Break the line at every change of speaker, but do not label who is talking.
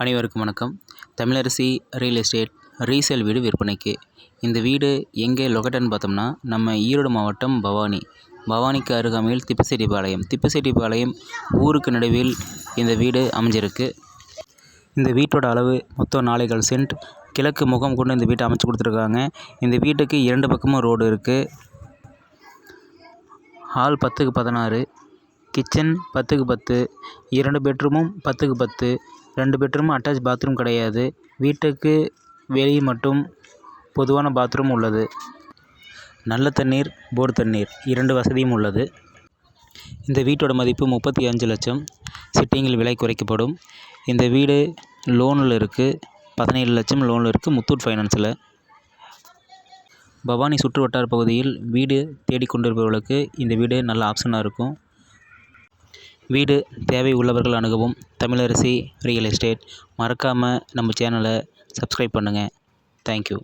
அனைவருக்கும் வணக்கம். Tamilarasi real estate resale வீடு விற்பனைக்கு. இந்த வீடு எங்கே லொக்கேட்டட்னு பார்த்தோம்னா நம்ம ஈரோடு மாவட்டம் பவானி. பவானிக்கு அருகாமையில் திப்புசெட்டிப்பாளையம் திப்புசெட்டிப்பாளையம் ஊருக்கு நடுவில் இந்த வீடு அமைஞ்சிருக்கு. இந்த வீட்டோட அளவு மொத்தம் நாளைகள் சென்ட். கிழக்கு முகம் கொண்டு இந்த வீட்டை அமைச்சு கொடுத்துருக்காங்க. இந்த வீட்டுக்கு இரண்டு பக்கமும் ரோடு இருக்குது ஹால் பத்துக்கு பதினாறு. கிச்சன் பத்துக்கு பத்து. இரண்டு பெட்ரூமும் பத்துக்கு பத்து. ரெண்டு பெட்ரூம் அட்டாச் பாத்ரூம் கிடையாது. வீட்டுக்கு வெளியே மட்டும் பொதுவான பாத்ரூம் உள்ளது. நல்ல தண்ணீர் போர் தண்ணீர் இரண்டு வசதியும் உள்ளது. இந்த வீட்டோட மதிப்பு முப்பத்தி அஞ்சு லட்சம். சிட்டிங்கில் விலை குறைக்கப்படும். இந்த வீடு லோனில் இருக்குது பதினேழு லட்சம் லோனில் இருக்குது முத்தூட் ஃபைனான்ஸில் பவானி சுற்று வட்டார பகுதியில் வீடு தேடிக்கொண்டிருப்பவர்களுக்கு இந்த வீடு நல்ல ஆப்ஷனாக இருக்கும். வீடு தேவை உள்ளவர்கள் அணுகவும் தமிழரசி ரியல் எஸ்டேட். மறக்காமல் நம்ம சேனலை சப்ஸ்கிரைப் பண்ணுங்கள் தேங்க்யூ